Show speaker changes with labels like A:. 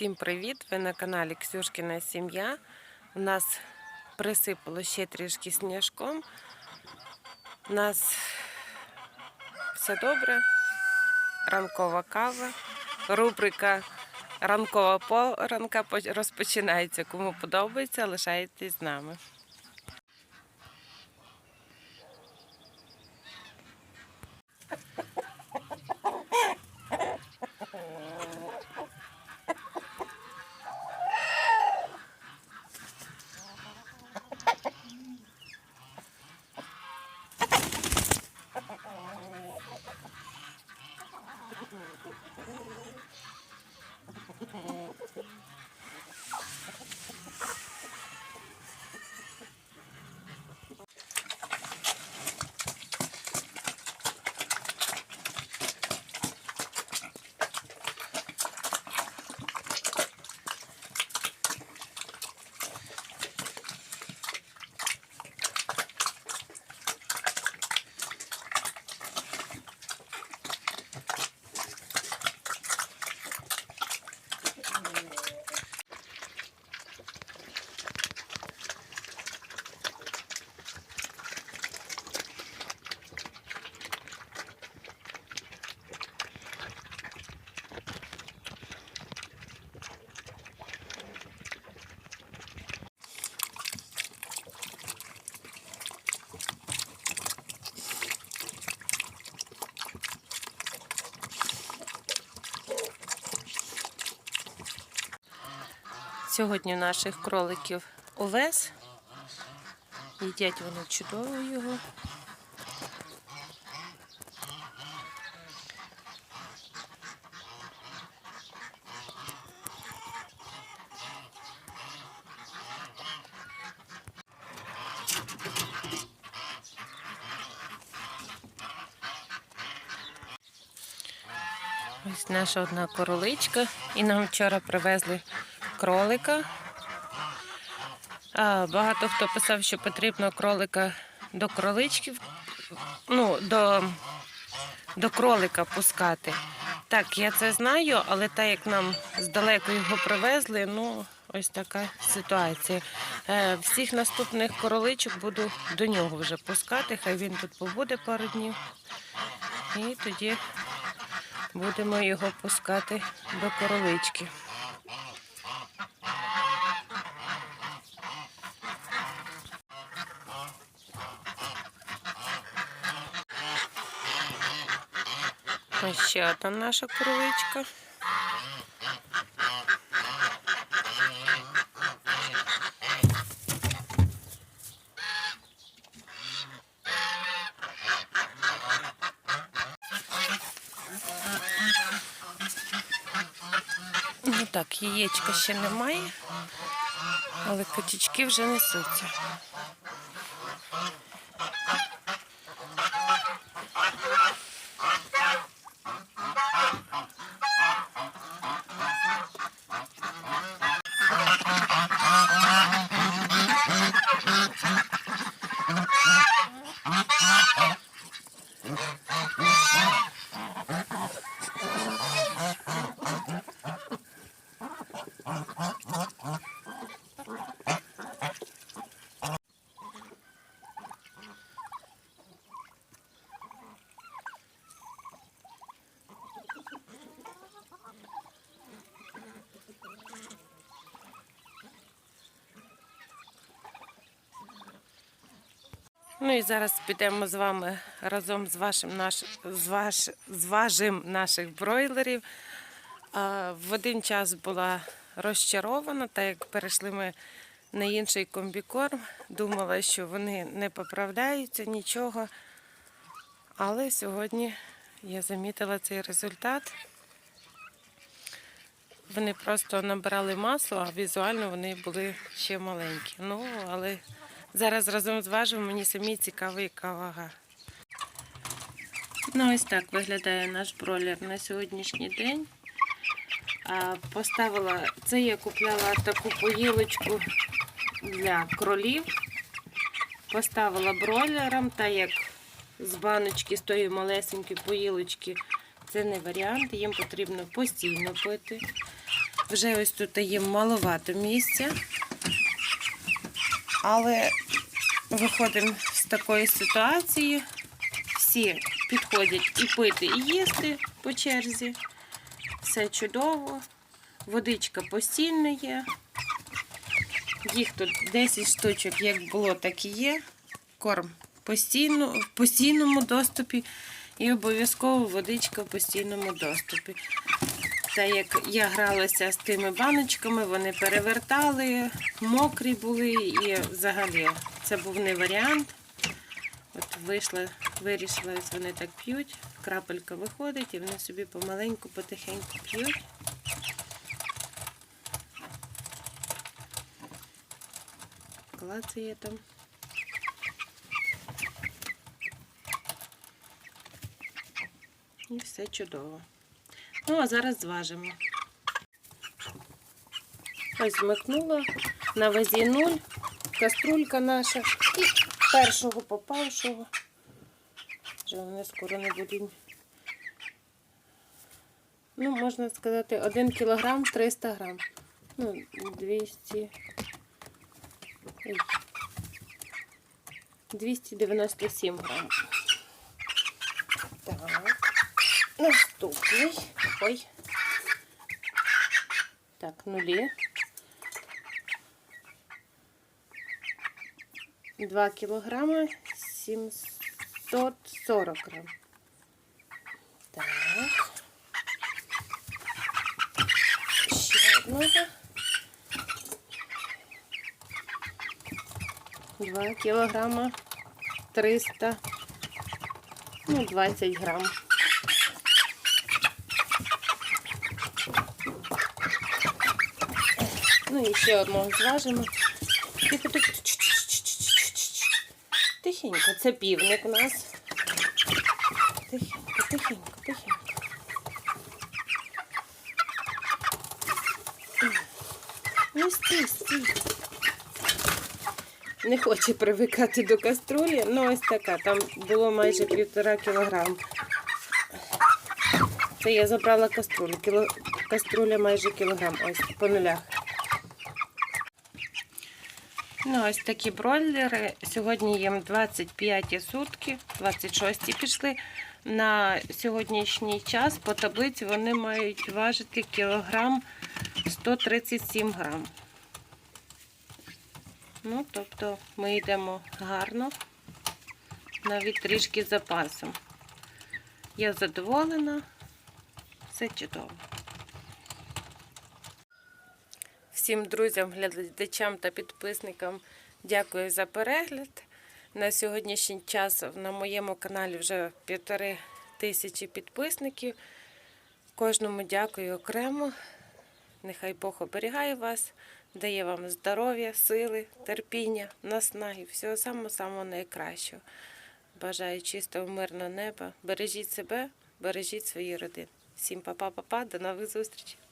A: Всім привіт! Ви на каналі Ксюшкіна Сім'я. У нас присипало ще трішки сніжком. У нас все добре. Ранкова кава. Рубрика Ранкова поранка розпочинається. Кому подобається, лишайтесь з нами. Сьогодні наших кроликів овес. Їдять вони чудово його. Ось наша одна короличка. І нам вчора привезли кролика. Багато хто писав, що потрібно кролика до кроличків, ну, до, до кролика пускати. Так, я це знаю, але так як нам здалеку його привезли, ну, ось така ситуація. Е, всіх наступних короличок буду до нього вже пускати, хай він тут побуде пару днів. І тоді будемо його пускати до королички. Ось ще одна наша короличка. Ну так, яєчка ще немає, але котічки вже несуться. Ну і зараз підемо з вами разом з вашим наш, з ваш, з важим наших бройлерів. А, в один час була розчарована, так як перейшли ми на інший комбікорм. Думала, що вони не поправляються нічого. Але сьогодні я замітила цей результат. Вони просто набирали масло, а візуально вони були ще маленькі. Ну, але зараз разом з важимо, мені самі цікаво, яка вага. Ну, ось так виглядає наш бройлер на сьогоднішній день. Поставила це, я купляла таку поїлочку для кролів. Поставила бройлером, та як з баночки, з тої малесенької поїлочки, це не варіант, їм потрібно постійно пити. Вже ось тут їм маловато місця. Але виходимо з такої ситуації. Всі підходять і пити, і їсти по черзі. Все чудово. Водичка постійно є. Їх тут 10 штучок, як було, так і є. Корм постійно, в постійному доступі і обов'язково водичка в постійному доступі. Та як я гралася з тими баночками, вони перевертали, мокрі були і взагалі це був не варіант. От вийшла, вирішила, ось вони так п'ють, крапелька виходить і вони собі помаленьку, потихеньку п'ють. Клацає там. І все чудово. Ну, а зараз зважимо. Ось змикнула на вазі 0, каструлька наша і першого попавшого. Вже вони скоро не будуть. Ну, можна сказати, 1 кілограм 300 грам. Ну, 200. Ой. 297 грам. Так. Наступний. Ой. Так, нулі. 2 кілограми 740 грам. Так. Ще одного. 2 кілограма 300, ну, 20 грам. Ну і ще одного зважимо. Тихо, тихо. Тихенько, це півник у нас. Тихенько, тихенько, тихенько. Ну, стій, стій. Не хоче привикати до каструлі, ну ось така, там було майже півтора кілограм. Це я забрала каструлю. Кіло... Каструля майже кілограм, ось по нулях. Ну, ось такі бройлери. Сьогодні їм 25 сутки, 26 пішли. На сьогоднішній час по таблиці вони мають важити кілограм 137 грам. Ну, тобто ми йдемо гарно, навіть трішки запасом. Я задоволена, все чудово. Всім друзям, глядачам та підписникам дякую за перегляд. На сьогоднішній час на моєму каналі вже півтори тисячі підписників. Кожному дякую окремо. Нехай Бог оберігає вас, дає вам здоров'я, сили, терпіння, наснаги, всього самого-самого найкращого. Бажаю чистого, мирного неба. Бережіть себе, бережіть свої родини. Всім па-па-па-па, до нових зустрічей!